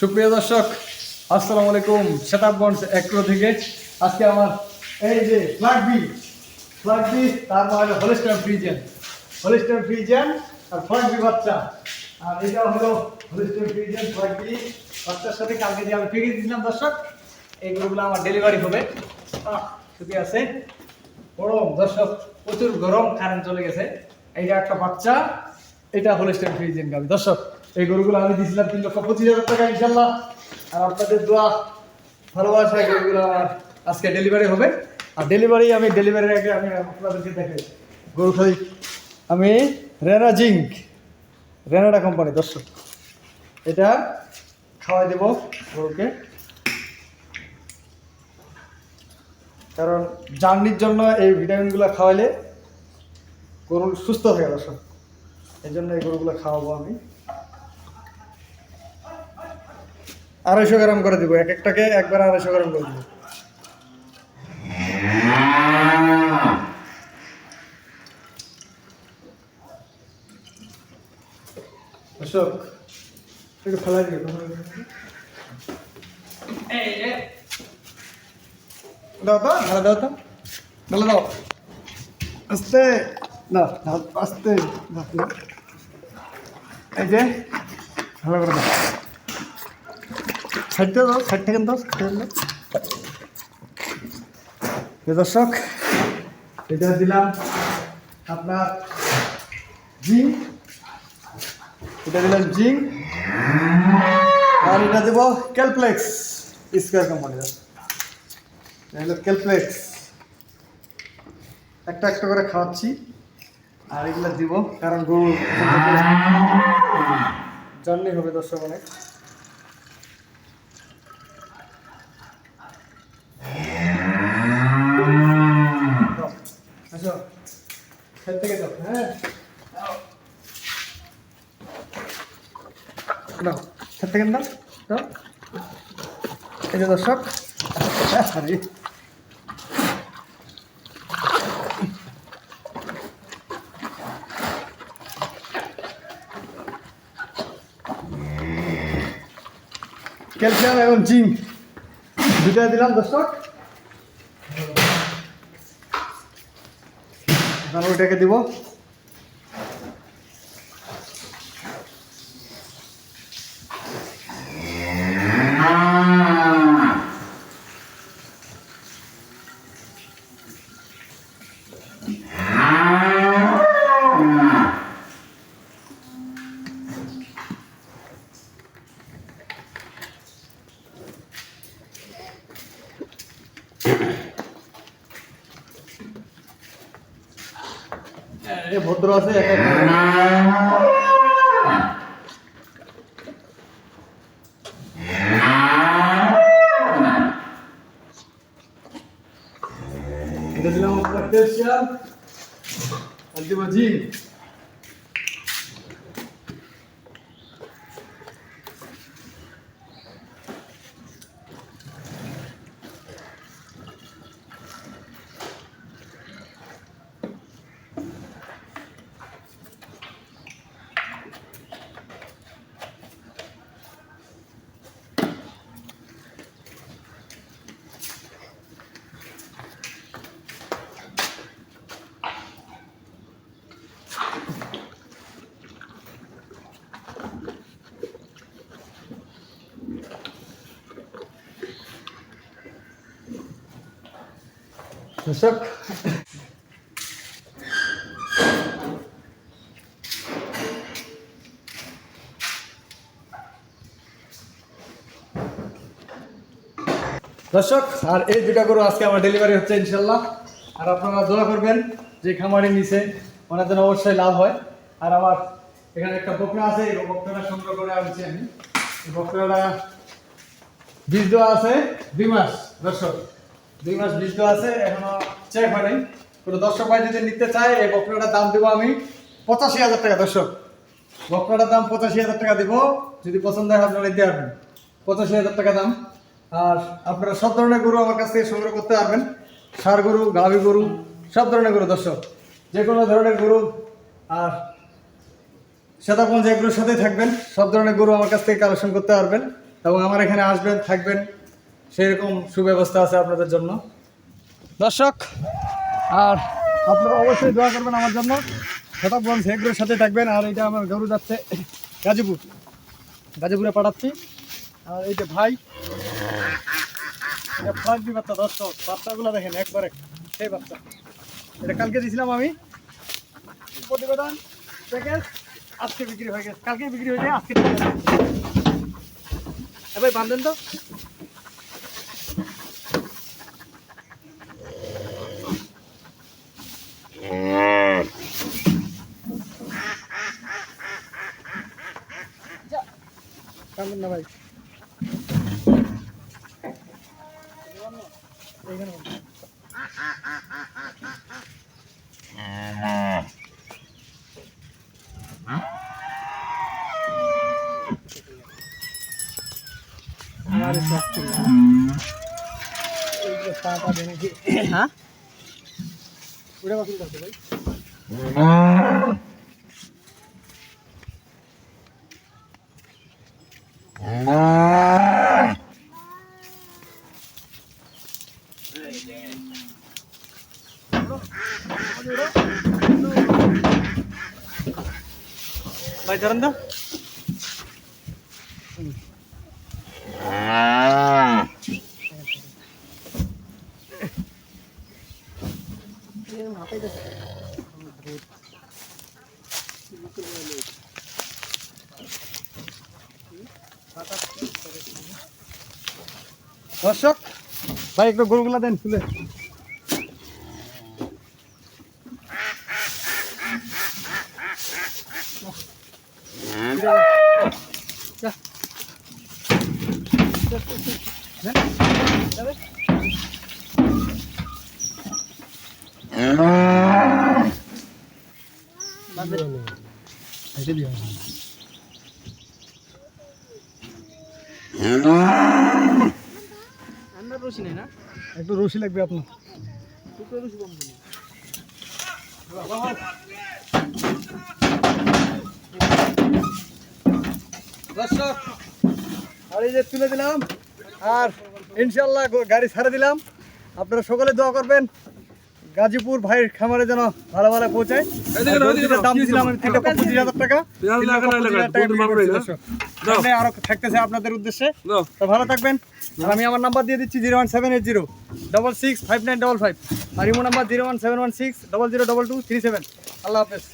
সুপ্রিয় দর্শক, আসসালামু আলাইকুম শতাবগঞ্জ এক্রো থেকে। আজকে আমার এই যে ফ্ল্যাগ বি ফ্ল্যাগ বি তার মানে হলিস্টার ফ্রিজেন হলিস্টার ফ্রিজেন আর ফ্ল্যাগ বি বাচ্চা। আর এটা হলো হলিস্টার ফ্রিজেন ফ্ল্যাগ বি বাচ্চার সাথে কালকে যে আমি ফিরিয়ে দিয়েছিলাম দর্শক এইগুলোগুলো আমার ডেলিভারি হবে। সুখী আছে। গরম দর্শক, প্রচুর গরম, কারেন্ট চলে গেছে। এইটা একটা বাচ্চা, এটা হলিস্টার ফ্রিজেন গাবি। দর্শক এই গরুগুলো আমি দিয়েছিলাম তিন লক্ষ পঁচিশ হাজার টাকা, ইনশাল্লাহ। আর আপনাদের দোয়া, ভালোবাসা গরুগুলো আজকে ডেলিভারি হবে। আর ডেলিভারি আমি ডেলিভারির আগে আমি আপনাদেরকে দেখাই গরু খালি আমি রেনা জিঙ্ক, রেনাডা কোম্পানি, দর্শক। এটা খাওয়াই দেব গরুকে। কারণ জার্নির জন্য এই ভিটামিনগুলো খাওয়াইলে গরু সুস্থ থাকে দর্শক। এই জন্য এই গরুগুলো খাওয়াবো আমি। আড়াইশো গ্রাম করে দিব এক একটাকে একবার আড়াইশো গ্রাম করে দিব। অশোক একটু দিবে দাও তো ঢালা দাও তো। ঢালা দাও। আস্তে না আস্তে। এই যে ভালো করে দাও। সাইডটা দাও সাইড থেকে দাও সাইড দর্শক, এটা দিলাম আপনার জিঙ্ক এটা দিলাম জিঙ্ক আর এটা দেবো ক্যালপ্লেক্স স্কোয়ার কোম্পানির ক্যালপ্লেক্স একটা একটা করে খাওয়াচ্ছি। আর এগুলো দিব কারণ গরু জার্নি হবে দর্শক অনেক দাও। আসো খেল থেকে যাও হ্যাঁ দাও। দাও দর্শক ক্যালসিয়াম এবং জিঙ্ক দুটা দিলাম দর্শক। এখন ওইটাকে দিব। এ ভদ্র আছে এক এক করে। দর্শক দর্শক, আর এই দুটা গরু আজকে আমার ডেলিভারি হচ্ছে ইনশাল্লাহ। আর আপনারা দোয়া করবেন যে খামারে নিছে ওনার জন্য অবশ্যই লাভ হয়। আর আমার এখানে একটা বকরা আছে, এই বকরাটা সংগ্রহ করে আনছি আমি। এই বকরাটা বীজ দেওয়া আছে দুই মাস, দর্শক। দুই মাস বীজ আছে, এখনও চেক হয় নাই কোনো দর্শক ভাই যদি নিতে চায়, এই বকরাটার দাম দেবো আমি পঁচাশি হাজার টাকা, দর্শক। বকরাটার দাম পঁচাশি হাজার টাকা দিব, যদি পছন্দ হয় আপনারা নিতে পারবেন। পঁচাশি হাজার টাকা দাম। আর আপনারা সব ধরনের গরু আমার কাছ থেকে সংগ্রহ করতে পারবেন। সার গরু, গাভী গরু, সব ধরনের গরু, দর্শক। যে কোনো ধরনের গরু আর শ্বেতাপঞ্জ এগুলোর সাথেই থাকবেন। সব ধরনের গরু আমার কাছ থেকে কালেকশন করতে পারবেন এবং আমার এখানে আসবেন, থাকবেন। সেরকম সুব্যবস্থা আছে আপনাদের জন্য। দর্শক, আর আপনারা অবশ্যই দোয়া করবেন আমার জন্য। শতাবগঞ্জ এগুলোর সাথে থাকবেন, আর এটা আমার গরু যাচ্ছে গাজীপুর। গাজীপুরে পাঠাচ্ছি। আর এই যে ভাই, এটা বাচ্চা, দর্শক, বাচ্চাগুলো দেখেন একবারে, সেই বাচ্চা। এটা কালকে দিয়েছিলাম আমি। প্রতিবেদন আজকে বিক্রি হয়ে গেছে। কালকে বিক্রি হয়ে যায় আজকে এ ভাই বান্ধেন তো। কান্দেন না ভাই এইখানে বাঁধেন। আরে সত্যি এই যে পাটা দেনে কি হ্যাঁ উড়ে বাকি করতে ভাই ভাই ধরেন তো দর্শক ভাই একটু গরুগুলা দেন তুলে যা। যাবে? না? একটু রশি লাগবে আপনার। দর্শক, আর এই যে তুলে দিলাম, আর ইনশাল্লাহ গাড়ি ছাড়ে দিলাম। আপনারা সকালে দোয়া করবেন। গাজীপুর ভাইয়ের খামারে যেন ভালো ভালো পৌঁছায়। দাম তিন লক্ষ পঁচিশ হাজার টাকা। আরও থাকতেছে আপনাদের উদ্দেশ্যে। তো ভালো থাকবেন। আর আমি আমার নাম্বার দিয়ে দিচ্ছি zero one seven eight zero double six five nine double five আর imo number zero one seven one six double zero double two three seven আল্লাহ হাফেজ।